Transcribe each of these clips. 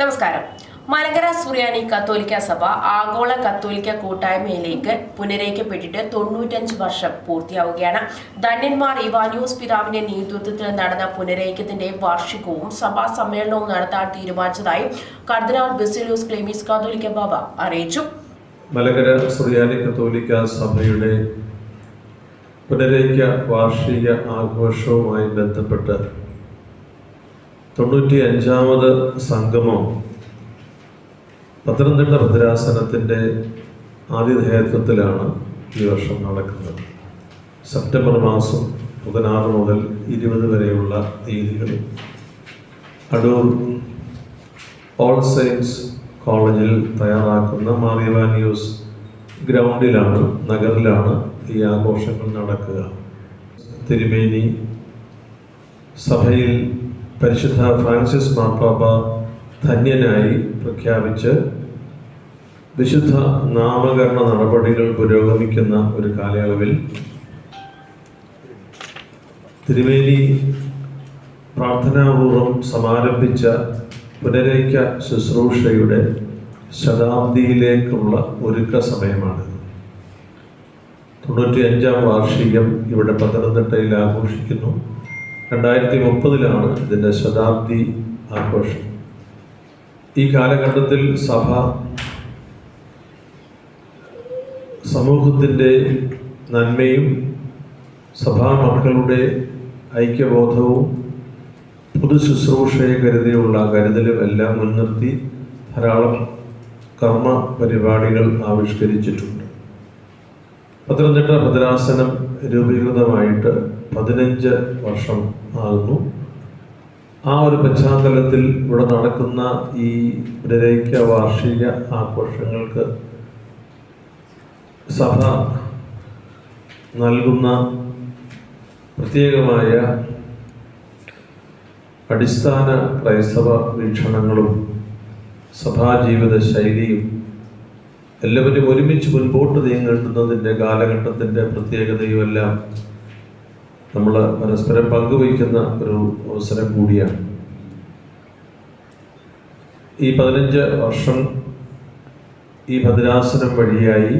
നമസ്കാരം. മലങ്കര സുറിയാനി കത്തോലിക്ക സഭ ആഗോള കത്തോലിക്ക കൂട്ടായ്മയിലേക്ക് പുനരേക്കപ്പെട്ടിട്ട് തൊണ്ണൂറ്റഞ്ച് വർഷം പൂർത്തിയാവുകയാണ്. ധന്യന്മാർ ഇവാന്യൂസ് പിതാവിന്റെ നേതൃത്വത്തിൽ നടന്ന പുനരേക്കത്തിന്റെ വാർഷികവും സഭാ സമ്മേളനവും നടത്താൻ തീരുമാനിച്ചതായി കർദിനാൾ ബെസിലൂസ് ക്ലെമീസ് കത്തോലിക്ക ബാബ അറിയിച്ചു. മലങ്കര സുറിയാനി കത്തോലിക്ക സഭയുടെ പുനരേക്ക വാർഷിക ആഘോഷവുമായി ബന്ധപ്പെട്ട് തൊണ്ണൂറ്റി അഞ്ചാമത് സംഗമം പത്തനംതിട്ട ഭദ്രാസനത്തിന്റെ ആതിഥേയത്വത്തിലാണ് ഈ വർഷം നടക്കുന്നത്. സെപ്റ്റംബർ മാസം പതിനാറ് മുതൽ ഇരുപത് വരെയുള്ള തീയതികളിൽ അടൂർ ഓൾ സയൻസ് കോളേജിൽ തയ്യാറാക്കുന്ന മാറിയവാനിയൂസ് ഗ്രൗണ്ടിലാണ് നഗറിലാണ് ഈ ആഘോഷങ്ങൾ നടക്കുക. തിരുമേനി സഭയിൽ പരിശുദ്ധ ഫ്രാൻസിസ് മാപ്പാപ്പ ധന്യനായി പ്രഖ്യാപിച്ച് വിശുദ്ധ നാമകരണ നടപടികൾ പുരോഗമിക്കുന്ന ഒരു കാലയളവിൽ തിരുവേലി പ്രാർത്ഥനാപൂർവം സമാരംഭിച്ച പുനരേക്ക ശുശ്രൂഷയുടെ ശതാബ്ദിയിലേക്കുള്ള ഒരുക്ക സമയമാണ്. തൊണ്ണൂറ്റി അഞ്ചാം വാർഷികം ഇവിടെ പത്തനംതിട്ടയിൽ ആഘോഷിക്കുന്നു. രണ്ടായിരത്തി മുപ്പതിലാണ് ഇതിന്റെ ശതാബ്ദി ആഘോഷം. ഈ കാലഘട്ടത്തിൽ സഭ സമൂഹത്തിന്റെ നന്മയും സഭാ മക്കളുടെ ഐക്യബോധവും പൊതു ശുശ്രൂഷയെ കരുതിയുള്ള കരുതലും എല്ലാം മുൻനിർത്തി ധാരാളം കർമ്മ പരിപാടികൾ ആവിഷ്കരിച്ചിട്ടുണ്ട്. പത്തനംതിട്ട ഭദ്രാസനം രൂപീകൃതമായിട്ട് പതിനഞ്ച് വർഷം ആകുന്നു. ആ ഒരു പശ്ചാത്തലത്തിൽ ഇവിടെ നടക്കുന്ന ഈ പുനരൈക്യ വാർഷിക ആഘോഷങ്ങൾക്ക് സഭ നൽകുന്ന പ്രത്യേകമായ അടിസ്ഥാന ക്രൈസ്തവ വീക്ഷണങ്ങളും സഭാജീവിത ശൈലിയും എല്ലാവരും ഒരുമിച്ച് മുൻപോട്ട് നീങ്ങേണ്ടുന്നതിന്റെ കാലഘട്ടത്തിന്റെ പ്രത്യേകതയും എല്ലാം നമ്മൾ പരസ്പരം പങ്കുവയ്ക്കുന്ന ഒരു അവസരം കൂടിയാണ്. ഈ പതിനഞ്ച് വർഷം ഈ ഭദ്രാസനം വഴിയായി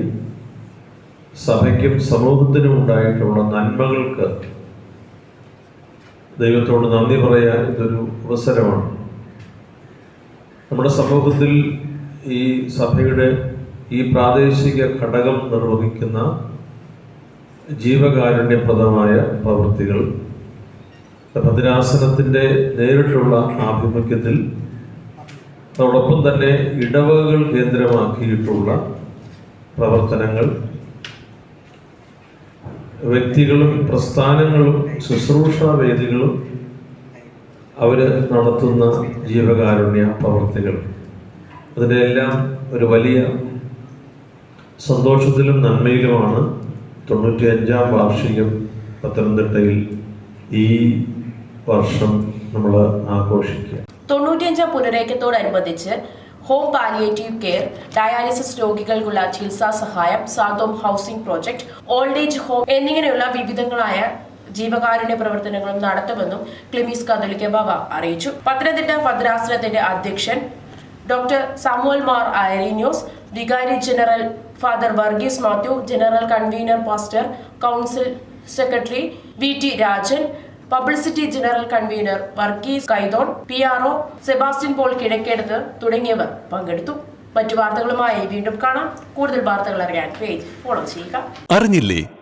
സഭയ്ക്കും സമൂഹത്തിനും ഉണ്ടായിട്ടുള്ള നന്മകൾക്ക് ദൈവത്തോട് നന്ദി പറയാൻ ഇതൊരു അവസരമാണ്. നമ്മുടെ സമൂഹത്തിൽ ഈ സഭയുടെ ഈ പ്രാദേശിക ഘടകം നിർവഹിക്കുന്ന ജീവകാരുണ്യപ്രദമായ പ്രവൃത്തികൾ. ഭദ്രാസനത്തിന്റെ നേരിട്ടുള്ള ആഭിമുഖ്യത്തിൽ അതോടൊപ്പം തന്നെ ഇടവകൾ കേന്ദ്രമാക്കിയിട്ടുള്ള പ്രവർത്തനങ്ങൾ. വ്യക്തികളും പ്രസ്ഥാനങ്ങളും ശുശ്രൂഷാ വേദികളും അവർ നടത്തുന്ന ജീവകാരുണ്യ പ്രവർത്തികൾ. അതിന്റെ എല്ലാം ഒരു വലിയ സന്തോഷത്തിലും നന്മയിലുമാണ് തൊണ്ണൂറ്റി അഞ്ചാം വാർഷികം പത്തനംതിട്ടയിൽ ഈ വർഷം നമ്മൾ ആഘോഷിക്കുക. തൊണ്ണൂറ്റിയഞ്ചാം പുനരേക്കത്തോടനുബന്ധിച്ച് ഹോം പാലിയേറ്റീവ് കെയർ ഡയാലിസിസ് രോഗികൾക്കുള്ള ചികിത്സാ സഹായം Santhome housing project old age home എന്നിങ്ങനെയുള്ള വിവിധങ്ങളായ ജീവകാരുണ്യ പ്രവർത്തനങ്ങളും നടത്തുമെന്നും ക്ലിമീസ് കതോലിക്ക ബാബ അറിയിച്ചു. പത്തനംതിട്ട ഭദ്രാസനത്തിന്റെ അധ്യക്ഷൻ ഡോക്ടർ സാമുവൽ മാർ അയരീന്യോസ് വികാരി general father Varghese Mathew general convener pastor council secretary V T Rajan publicity general convener Varghese Kaithon P R O Sebastian Paul Kizhakkedathu തുടങ്ങിയവർ പങ്കെടുത്തു. മറ്റു വാർത്തകളുമായി വീണ്ടും കാണാം. കൂടുതൽ വാർത്തകൾ അറിയാൻ പേജ് ഫോളോ ചെയ്യുക. അറിഞ്ഞില്ലേ?